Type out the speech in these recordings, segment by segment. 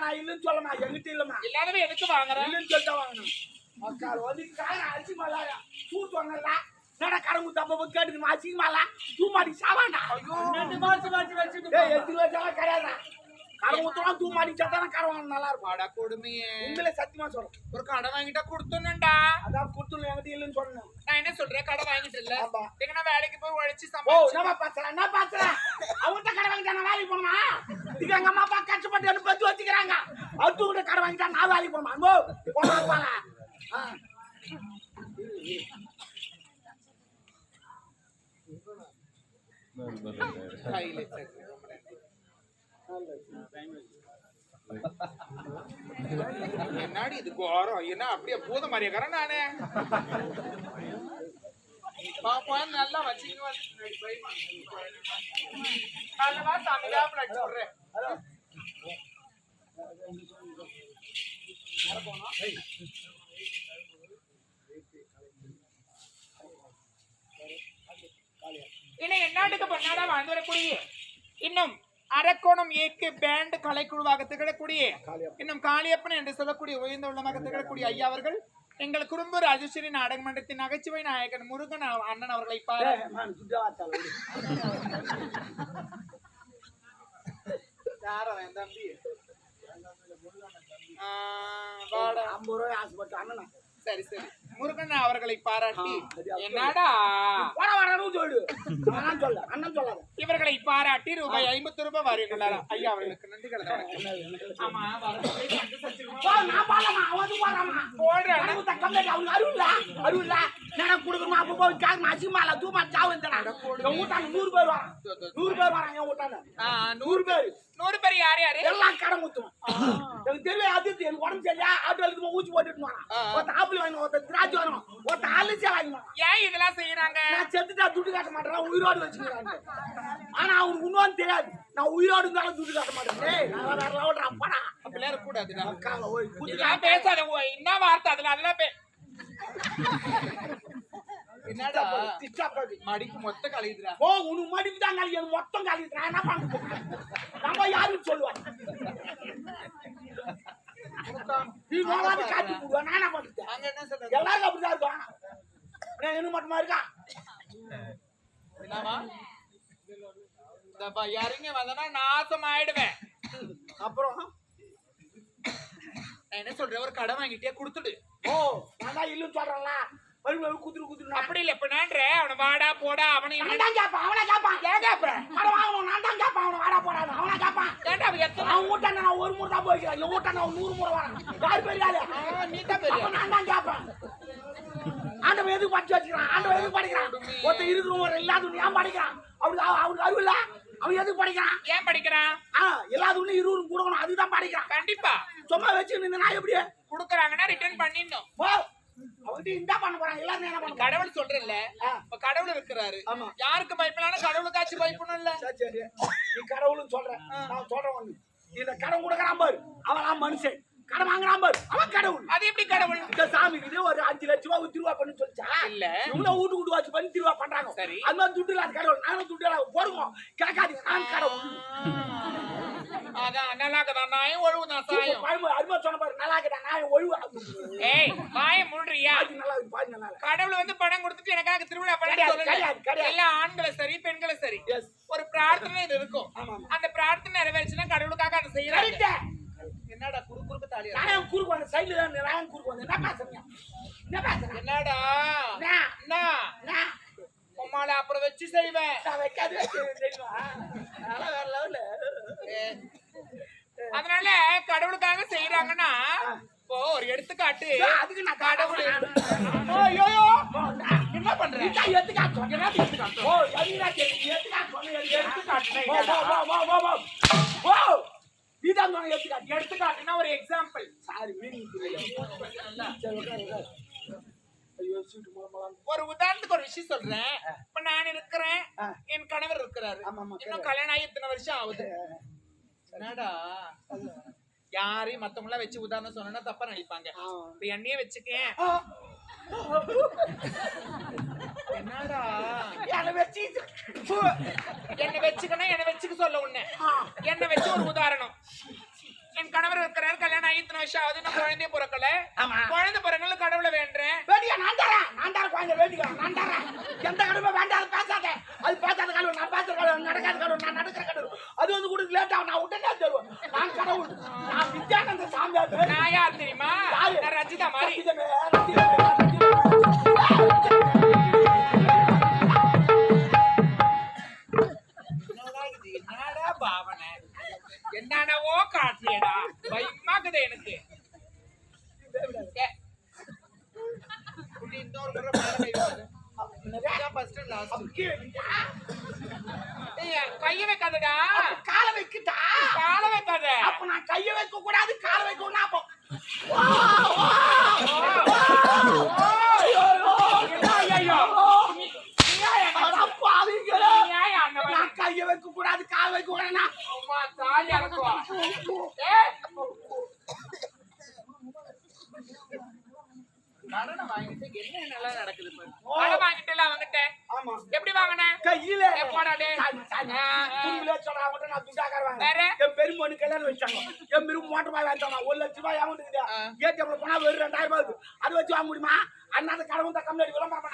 நான் இல்லைன்னு சொல்லமா? எங்கிட்ட இல்லம்மா. எல்லாருமே எதுக்கு வாங்குறேன் இல்லைன்னு சொல்லிட்டு வாங்கணும். மக்கள் வந்து காரணம் அரிசி மலாயா சூ சொன்னல நட கடமுத்த அப்ப கேட்டுக்கு அசிங்கமால தூ மாடி சாவாண்டா? ரெண்டு மாசம் வச்சு வச்சுட்டு எத்தனை வச்சாலும் கிடையாதா கடமுத்தலாம் தூ மாடி சாத்தான கரவான் நல்லா இருக்கும். பாடா கொடுமையே. உங்களே சத்தியமா சொல்றேன். ஒரு கடை வாங்கிட்டா கொடுத்துடணும்டா. அதான் கொடுத்துணும் என்கிட்ட இல்லைன்னு சொல்லணும் நான் என்ன சொல்றேன்? கடை வாங்கிட்டு இல்ல. ஆமா. எங்கன்னா வேலைக்கு போய் உழைச்சு ஓ சம்பாதிச்சு என்னப்பா பாத்துறேன் என்ன பாத்துறேன் அவங்கள்ட்ட கடை வாங்கிட்டா நான் வேலைக்கு போகணுமா? இது எங்க அம்மா அப்பா கஷ்டப்பட்டு எனக்கு பத்து வச்சுக்கிறாங்க அவத்து கூட கடை வாங்கிட்டா நான் வேலைக்கு போமா ஓ போனாங்க ஆ கையில சக்கரை. இது கோரம்? என்ன அப்படியே பூத மாதிரியாக்கிறேன் நானே பாப்பா நல்லா வச்சுங்க நல்லவா சாமிதா பிளட் விடுறேன். இன்னும் எந்நாட்டுக்கு பொன்னாடா வாழ்ந்து வரக்கூடிய இன்னும் அரக்கோணம் ஏக்கு பேண்ட் கலைக்குழுவாக திகழக்கூடிய இன்னும் காளியப்பன் என்று சொல்லக்கூடிய உயர்ந்த உள்ளமாக திகழக்கூடிய ஐயா அவர்கள் எங்கள் குடும்ப ராஜேஸ்வரி நாடக மன்றத்தின் நகைச்சுவை நாயகன் முருகன் அண்ணன் அவர்களை பாரு விடு. தம்பி? வாடா. ஐம்பது ரூபாய் ஆசைப்பட்டு அண்ணனா சரி சரி. முருகன் அவர்களை பாராட்டி. என்னடா? சொல்லு அண்ணன் சொல்ல அண்ணன் சொல்லாத இவர்களை பாராட்டி ரூபாய் ஐம்பது ரூபாய் வருகிறாரா ஐயா அவர்களுக்கு நன்றி பாடலாமா போடுறேன் அருள்ல அருள்ல நான் அப்போ போய் காக்கு அசிமால தூமா சாவு என் வீட்டான நூறு பேர் வரான். நூறு பேர் வராங்க என் வீட்டான ஆ, நூறு பேர். நூறு பேர் யார் யாரு? எல்லாம் கடன் குத்துவோம் எனக்கு தெரியும் அது எனக்கு உடம்பு சரியா ஆட்டோ எடுத்து ஊசி போட்டுட்டு வரான். ஒருத்த ஆப்பிள் வாங்கணும் ஒருத்த திராட்சை வாங்கணும் ஒருத்த அலிசி வாங்கணும் ஏன் இதெல்லாம் செய்யறாங்க நான் செத்துட்டா துட்டு காட்ட மாட்டேன் உயிரோடு வச்சுக்கிறாங்க ஆனா அவனுக்கு இன்னும் தெரியாது. நான் உயிரோடு இருந்தாலும் துட்டு காட்ட மாட்டேன். அப்படா. அப்படிலாம் இதெல்லாம் பேசாத என்ன வார்த்தை அதுல? அதெல்லாம் என்னடா? மடிக்கு மொத்த ஓ உனக்கு தான் மொத்தம் நான் என்ன பண்ணுறது நம்ம யாரும் சொல்லுவேன் நீ நோவாது காட்டி போடுவேன் நான் என்ன பண்ணுறது அங்க என்ன சொல்றது? எல்லாரும் அப்படிதான் இருக்கான் நான் என்ன மட்டுமா இருக்கான் என்னவா இந்தப்பா இறங்கி வந்தனா நாசம் ஆயிடுவேன். அப்புறம்? நான் என்ன சொல்றேன்? ஒரு கடை வாங்கிட்டே கொடுத்துடு. ஓ நான் தான் இல்லைன்னு சொல்றேன்ல. குத்துரு குத்துரு நான் அப்படி இல்ல இப்ப நான்ற அவன வாடா போடா அவனை நான் தான் கேட்பான் அவனை கேட்பான் ஏன் கேட்பேன் கடை வாங்கணும் நான் தான் கேட்பான் அவனை வாடா போடாது அவனை கேட்பான் ஏன்டா அவன் எத்தனை அவன் வீட்டாண்ட நான் ஒரு முறை தான் போய்க்கிறேன் என் வீட்டாண்ட அவன் நூறு முறை வரான் யார் பெரிய ஆளு ஆ, நீ தான் பெரிய அப்ப நான் தான் கேட்பேன் ஆண்டவன் எதுக்கு படிச்சு வச்சுக்கிறான்? ஆண்டவன் எதுக்கு படிக்கிறான்? ஒருத்தன் இருக்கிற ஒரு இல்லாத ஏன் படிக்கிறான்? அவனுக்கு அவ- அவனுக்கு அறிவு இல்ல? அவன் எதுக்கு படிக்கிறான்? ஏன் படிக்கிறான்? ஆ ஒண்ணு இருபது கொடுக்கணும். அதுதான் படிக்கிறான். கண்டிப்பா. சும்மா வச்சு நின்று நான் எப்படி? குடுக்கறாங்கன்னா ரிட்டர்ன் பண்ணிடணும். அவன்கிட்ட இந்த பண்ண போறான் எல்லாரும் என்ன பண்ண கடவுள் சொல்றேன்ல ஆ. இப்ப கடவுள் இருக்கிறாரு ஆமா. யாருக்கு பயப்படலாம் கடவுளுக்காச்சும் பயப்படணும் இல்ல நீ கடவுள்னு சொல்ற. நான் சொல்றேன் ஒண்ணு. இந்த கடன் கொடுக்கறான் பாரு. அவன் மனுஷன். கடன் வாங்குறான் பாரு. அவன் கடவுள். அது எப்படி கடவுள்? இந்த சாமிக்கு இது ஒரு அஞ்சு லட்ச ரூபா திருவா பண்ணு சொல்லிச்சா? இல்ல. இவங்க வீட்டு வீட்டு வச்சு பண்ணி திருவா பண்றாங்க. சரி. மாதிரி துட்டு இல்லாத கடவுள். நானும் துட்டு இல்லாத போடுங்க கேட்காதீங்க. நான் கடவுள். அதான் நல்லா இருக்குதான் நாயும் ஒழுவுதான் சாயம். அருமை சொன்ன பாரு நல்லா இருக்கா நான் ஒழுவு ஏய் வாய முழுறியா கடவுள் வந்து பணம் கொடுத்துட்டு எனக்காக திருவிழா கிடையாது. எல்லா ஆண்களும் சரி பெண்களும் சரி. ஒரு பிரார்த்தனை இது இருக்கும். அந்த பிரார்த்தனை நிறைவேறுச்சுன்னா கடவுளுக்காக அதை செய்யறாங்க. என்னடா குறு குறுக்கு தாலியா நானே குறுக்கு வந்த சைடுல தான் நான் குறுக்கு வந்தேன் என்ன பேசுறீங்க என்ன பேசுறேன் என்னடா? என்ன? என்ன? உம்மால அப்புறம் வச்சு செய்வேன் வைக்காது வேற. அதனால கடவுளுக்காக செய்யறாங்கன்னா இப்போ ஒரு எடுத்துக்காட்டு அதுக்கு நான் கடவுள் ஐயோ என்ன என்ன பண்ற இதான் எடுத்துக்காட்டு சொன்னேன். என்னது எடுத்துக்காட்டு? ஓ, எதுக்குடா கேக்குறீங்க? எடுத்துக்காட்டு சொன்னேன், எடுத்துக்காட்டுனா ஓ, என்னடா? ஓ, ஓ, ஓ, ஓ, ஓ. ஓ, இதான் சொன்னேன், எடுத்துக்காட்டு. எடுத்துக்காட்டுனா ஒரு எக்ஸாம்பிள் சாரி, ஒரு உதாரணத்துக்கு ஒரு விஷயம் சொல்றேன். இப்ப நான் இருக்கிறேன். என் கணவர் இருக்கிறாரு. இன்னும் கல்யாணம் ஆகி இத்தனை வருஷம் ஆகுது. என்னடா? யாரையும் மத்தவங்கள வச்சு உதாரணம் சொன்னா தப்பா நினைப்பாங்க. இப்ப என்னையே வச்சுக்கேன். என்னடா? என்னை வச்சு. என்ன வச்சுக்கணும் என்ன வச்சுக்க சொல்ல உன்ன. என்ன வச்சு ஒரு உதாரணம். என் கணவர் இருக்கிறாரு கல்யாணம் ஆகி இத்தனை வருஷம் ஆகுது இன்னும் குழந்தைய பிறக்கல. குழந்தை பிறக்கல கடவுளை வேண்டேன் வேண்டியா, நான் தரேன். நான் தரேன், குழந்தை வேண்டிக்கோ, நான் தரேன். எந்த கடவுளும் வேண்டாம், அது பேசாத. அது பேசாத கடவுள், நான் பேசுற கடவுள், நடக்காத கடவுள், நான் நடக்கிற கடவுள். அது வந்து கொடுக்க late ஆகும், நான் உடனே தருவேன். நான் கடவுள். நான் வித்யானந்த சாமியார். நான் யார் தெரியுமா? நான் ரஞ்சிதா மாதிரி கைய வைக்காதடா காலை வைக்கிட்டா? கால வைக்காத அப்ப நான் கையை வைக்க கூடாது காலை அப்போ கையை வைக்க கூடாது கால் வைக்க கூடாதுன்னா அம்மா, தாலி. ஏய். கடனை வாங்கிட்டு என்ன என்னெல்லாம் நடக்குது இப்ப? கடன் வாங்கிட்டுல வந்துட்டேன் எப்படி வாங்கின? கையில. மட்டும் நான் துண்டாக்கார? என் பெருமொழி கல்யாணம் வச்சாங்க. என் பெரும் மோட்டர் பாய் வாங்கிட்டாங்க ஒரு லட்ச ரூபாய் ஏமாந்துக்குது ஆ. ஏடிஎம்ல போனா வெறும் ரெண்டாயிரம் ரூபாய். அது வச்சு வாங்க முடியுமா? அண்ணாத கடவுள் தான் கம்மியாடி விளம்பரம்?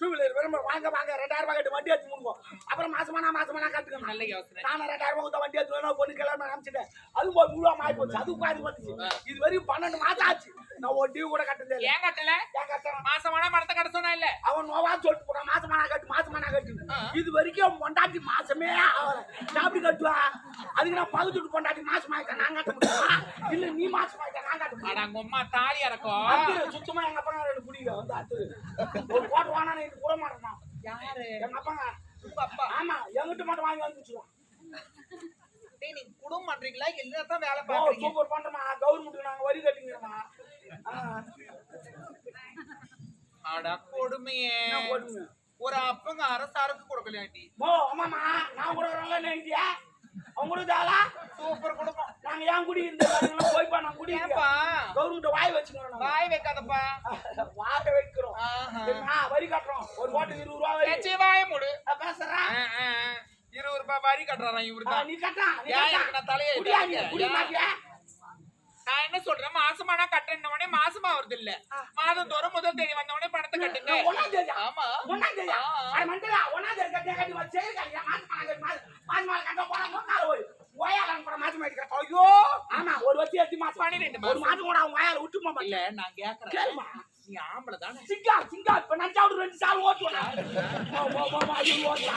டூ வீலர் விளம்பரம் வாங்க வாங்க ரெண்டாயிரம் ரூபாய் கட்டி வண்டி எடுத்து முடிவோம் அப்புறம் மாசமானா மாசமானா கட்டுக்கணும் நல்ல யோசனை. நானும் ரெண்டாயிரம் ரூபாய் வண்டி எடுத்து வேணும் பொண்ணு கல்யாணம் அனுப்பிச்சிட்டேன் அது போய் முழுவா மாறி போச்சு அது பாதி வந்துச்சு இது வரைக்கும் பன்னெண்டு மாசம் ஆச்சு. நான் ஒரு டியூ கூட கட்டதே இல்லை ஏன் கட்டல? ஏன் கட்டுறேன்? மாசமான மரத்தை கட்ட சொன்னா இல்ல? அவன் நோவா சொல்லிட்டு போறான். மாசமானா கட்டு மாசமானா கட்டு. இது வரைக்கும் பொண்டாட்டி மாசமே எப்படி கட்டுவா? அதுக்கு நான் பகுத்துட்டு பொண்டாட்டி மாசமாயிட்டேன் நான் கட்ட முடியுமா? இல்ல நீ மாசமாயிட்டேன் நான் கட்ட முடியும்? அம்மா தாலி இறக்கும் சுத்தமா எங்க அப்பா ரெண்டு குடிக்க வந்து அது ஒரு இது கூட மாட்டேன் யாரு? எங்க அப்பாங்க உங்க அப்பா. ஆமா எங்கிட்ட மட்டும் வாங்கி வந்துச்சுவான் நீங்க குடும்பம் பண்றீங்களா? இல்லதான் வேலை பாக்குறீங்க சூப்பர் பண்றோமா கவர்மெண்ட்டுக்கு நாங்க வரி கட்டிங்கிறோமா அட கொடுமையே. ஒரு அப்பங்க அரசாருக்கு கொடுக்கலையாண்டி ஓ ஆமாமா நான் கூட வரல நினைக்கிறியா அவங்க கூட தாளா? சூப்பர் குடும்பம். நாங்க ஏன் குடி இந்த போய்ப்பா நான் குடி ஏன்பா? கவர்மெண்ட் வாய் வச்சுக்கிறோம் வாய் வைக்காதப்பா. வாய வைக்கிறோம்? வரி கட்டுறோம். ஒரு கோட்டுக்கு இருபது ரூபா வரி. வாய மூடு. பேசுறேன். இருபது ரூபாய் வரி கட்டுறான் இவரு தான் நீ கட்டா கட்டா எனக்கு நான் தலையை என்ன சொல்றேன்? மாசமானா கட்டணும் மாசமா வருது இல்ல மாதம் தோறும் முதல் தேதி வந்த உடனே பணத்தை கட்டுங்க. ஒன்னாம் தேதி ஆமா. ஒன்னாம் தேதி. அது மண்டல ஒன்னாம் தேதி கட்டியா? கட்டி வச்சு சரிக்கா மாசம் மாசம் மாசம் மாசம் கட்ட போனா மூணு ஓய் ஓயால அனுப்புற மாசம் மாட்டிக்கிறேன் ஐயோ! ஆமா ஒரு வச்சு எட்டு மாசம். பன்னிரெண்டு ஒரு மாசம். மாசம் கூட அவன் வாயால விட்டு மாட்டேன். இல்ல நான் கேக்குறேன். கேளுமா? நீ ஆம்பளை தானே. சிங்கா சிங்கா இப்ப நான் சாப்பிட்டு ரெண்டு சால் ஓட்டுவேன் ஐயோ ஓட்டு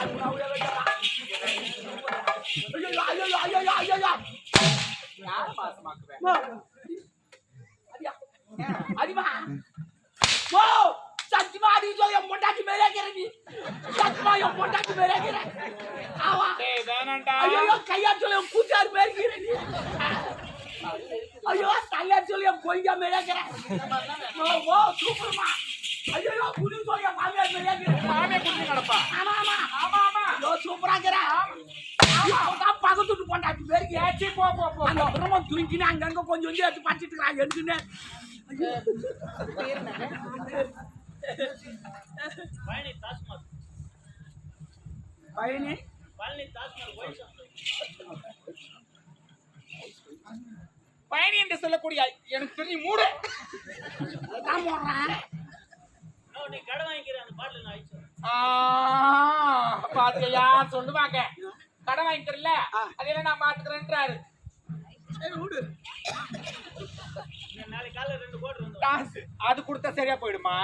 ஐயோ ஐயோ ஐயோ ஐயோ ஐயோ. யார் மாசமாக்குவேன் அடிமா ஓ சத்தியமா அடி சொல்லி என் பொண்டாட்டி மேலே இருக்கிற நீ சத்தியமா என் பொண்டாட்டி மேலே இருக்கிற ஆவா ஐயோ கையா சொல்லி என் கூட்டார் மேலே இருக்கிற நீ ஐயோ தலையா சொல்லி என் பொய்யா மேலே இருக்கிற ஓ சூப்பர்மா ஐயோ புது சொல்லி என் மாமியார் மேலே இருக்கிற மாமியை குடிச்சு நடப்பா ஆமா ஆமா ஆமா ஆமா ஐயோ சூப்பரா இருக்கிற அவதான் பக்கத்துட்டு பொண்டாட்டி மேலே இருக்கிற ஏச்சி போ போ போ. அந்த பிரமம் துணிக்கின்னு அங்கங்க கொஞ்சம் கொஞ்சம் எடுத்து படிச்சிட்டு இருக்கிறாங்க எடுத்துன்னு பழனி பயணி பழனி? ஒயிட் ஷாப் பயணி என்று சொல்லக்கூடிய எனக்கு தெரியும் மூடு. போடுறேன். நான் நீ கடை வாங்கிக்கிற அந்த பாட்டில் நான் பாத்தியா சொல்லுவாங்க? கடன் வாங்கிக்கிறல? ஆ. அதெல்லாம் நான் பாத்துக்கிறேன்றாரு. அது கொடுத்தா சரியா போயிடுமா?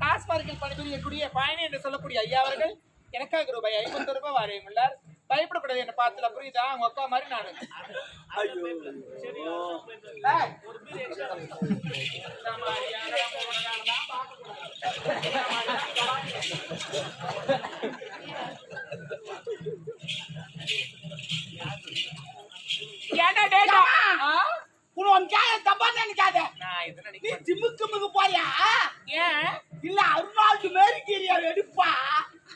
டாஸ்மார்க்கில் பணிபுரியக்கூடிய பயணி என்று சொல்லக்கூடிய ஐயா அவர்கள் எனக்காக ரூபாய் ஐம்பது ரூபாய் வரையுள்ளார் பயப்படக்கூடாது என்ன பாத்துல புரியுதா? உங்க அக்கா மாதிரி நானு. ஐயோ. ஏன்டா டேட்டா ஆ? உன் கேய தப்பா நினைக்காத. நீ நினைக்கிறேன் ஜிம்முக்கு முக்கு போறியா? ஏன்? இல்ல அருணாளுக்கு மாரி கீரியா எடுப்பா.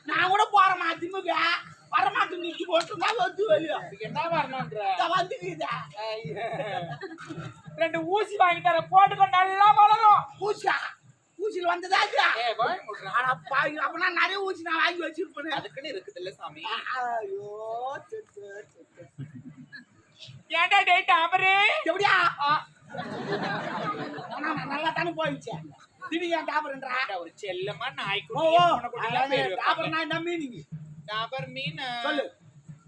நான் கூட போறேமா ஜிம்முக்கு வரமாட்டு நிச்சு போட்டுருந்தா வந்து வெளியே. என்ன வரணும்ன்ற வந்துக்குதா. ரெண்டு ஊசி வாங்கி தர போட்டுக்கோ நல்லா வளரும். ஊசியா? ஊசியில் வந்ததா பாவி அப்பனா நிறைய ஊசி நான் வாங்கி வச்சிருப்பேன். அதுக்குன்னு இருக்குது இல்ல சாமி ஐயோ. ஏன்டா டேட் அவரு எப்படியா? நல்லா தானே போயிடுச்சு. ஏன் டாபர்ன்றா ஒரு செல்லமா நாய்க்குட்டி ஓ பூனைக்குட்டிலாம் பேர் வைப்பாங்க. டாபர்னா என்ன மீனிங் டாபர் மீன் சொல்லு.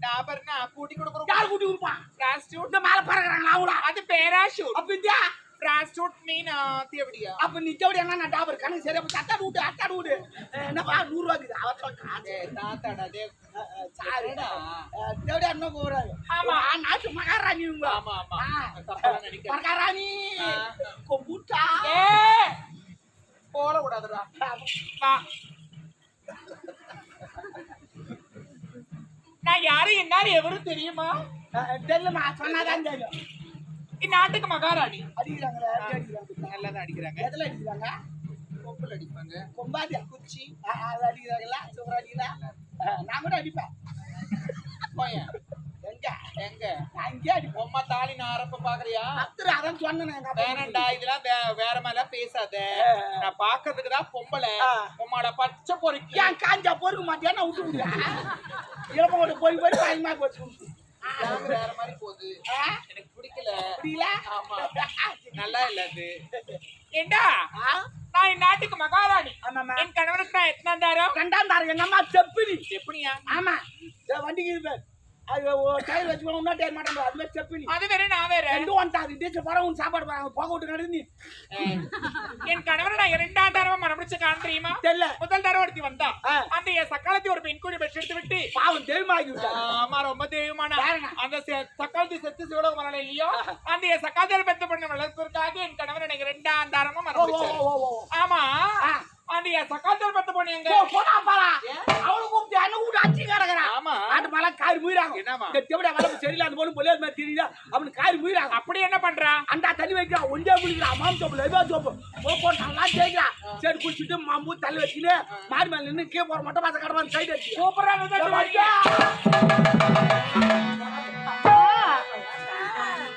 டாபர்னா கூட்டி கொடுக்குறோம் யார் கூட்டி கொடுப்பான் பிராஸ்டியூட் இந்த மேல பறக்குறாங்களா அவங்களா அது பேராஷூட் அப்ப இந்தியா? பிராஸ்டியூட் மீன் தேவடியா அப்ப நீ என்ன நான் டாபர் கணக்கு சரியா போச்சு அட்டாடு விட்டு விட்டு என்னப்பா நூறு ரூபாய்க்கு சொல்றான் ஏ தாத்தாடா டே சாரிடா தேவடியா ஆமா. நாட்டு மகாராணி இவங்க ஆமா ஆமா. மகாராணி. கொம்புட்டா. போட கூடாதுடா நான் யாரு என்னாரு எவரும் தெரியுமா? தெரியலமா சொன்னாதான் தெரியும். இந்நாட்டுக்கு மகாராணி. அடிக்கிறாங்களே அடிக்கிறாங்க? நல்லா தான் அடிக்கிறாங்க. எதுல அடிக்கிறாங்க? கொம்புல அடிப்பாங்க. கொம்பாதியா குச்சி. அது அடிக்கிறாங்களா சூப்பர் அடிக்கிறா நான் கூட அடிப்பேன். போயேன். எங்க? எங்க? நான் இங்கே அடிப்பேன். உம்மா தாலி நான் அரப்ப பாக்குறியா? அத்துரு அதான் சொன்னேன் வேணாண்டா இதெல்லாம் வேற மாதிரிலாம் பேசாத. நான் பாக்குறதுக்கு தான் பொம்பளை. ஆ. உம்மாட பச்சை பொறுக்கி. ஏன் காஞ்சா பொறுக்க மாட்டியா? நான் விட்டு விடுறா இளப்போட போய் போய் பயமா போச்சு. வேற மாதிரி போகுது. ஆ? எனக்கு பிடிக்கல. புரியல? ஆமா. நல்லா இல்ல அது. ஏண்டா? நான் இந்நாட்டுக்கு மகாராணி. என் கணவனுக்கு நான் எத்தனாம் தாரம்? ரெண்டாம் தாரம். எங்க அம்மா செப்பினி. எப்படியா ஆமா. வண்டிக்கு பேர். அது டயர் வச்சுக்கணும் இன்னொரு டயர் மாட்டேன் அது மாதிரி அது வேற நான் வேற. டீச்சர் போற உன் சாப்பாடு போறாங்க போக விட்டு நடந்து நீ என் கணவரை நான் இரண்டாம் தடவை மனமுடிச்ச காரணம் தெரியுமா? தெரியல. முதல் தடவை வந்தா. அந்த என் சக்காலத்தி ஒரு பெண் கூடி பெற்று எடுத்து விட்டு பாவம் தெய்வமாகி விட்டாரு ஆமா ரொம்ப தெய்வமான. அந்த சக்காலத்தி செத்து சிவலோகம் வரல இல்லையோ? அந்த என் சக்காலத்தில பெத்த பண்ண வளர்ப்பதற்காக என் கணவர் எனக்கு ரெண்டாம் தாரமா ஆமா. அந்த என் சக்காலத்தில பெத்த பொண்ணு எங்க? போடா பாரா ஏன்? அவளை கூப்பிட்டு என்ன கூப்பிட்டு அடிச்சு கிடக்குறா ஆமா ஆட்டு மலை காரி? இந்த தெவிட வளர்ப்பு சரியில்லை அந்த போல பொலியார் மாதிரி தெரியுதா? அவனு காரி முயிறாங்க. அப்படி என்ன பண்றா? அண்டா தண்ணி வைக்கிறா ஒன்றே குளிக்கிறா மாம் சோப்பு லைவா சோப்பு. போ நல்லா தேய்க்கிறா. சரி குளிச்சுட்டு மாம்பூ தள்ளி வச்சுன்னு மாறி மேல நின்று கீழே போற மட்டும் பார்த்து கடமை சைடு வச்சு சூப்பரா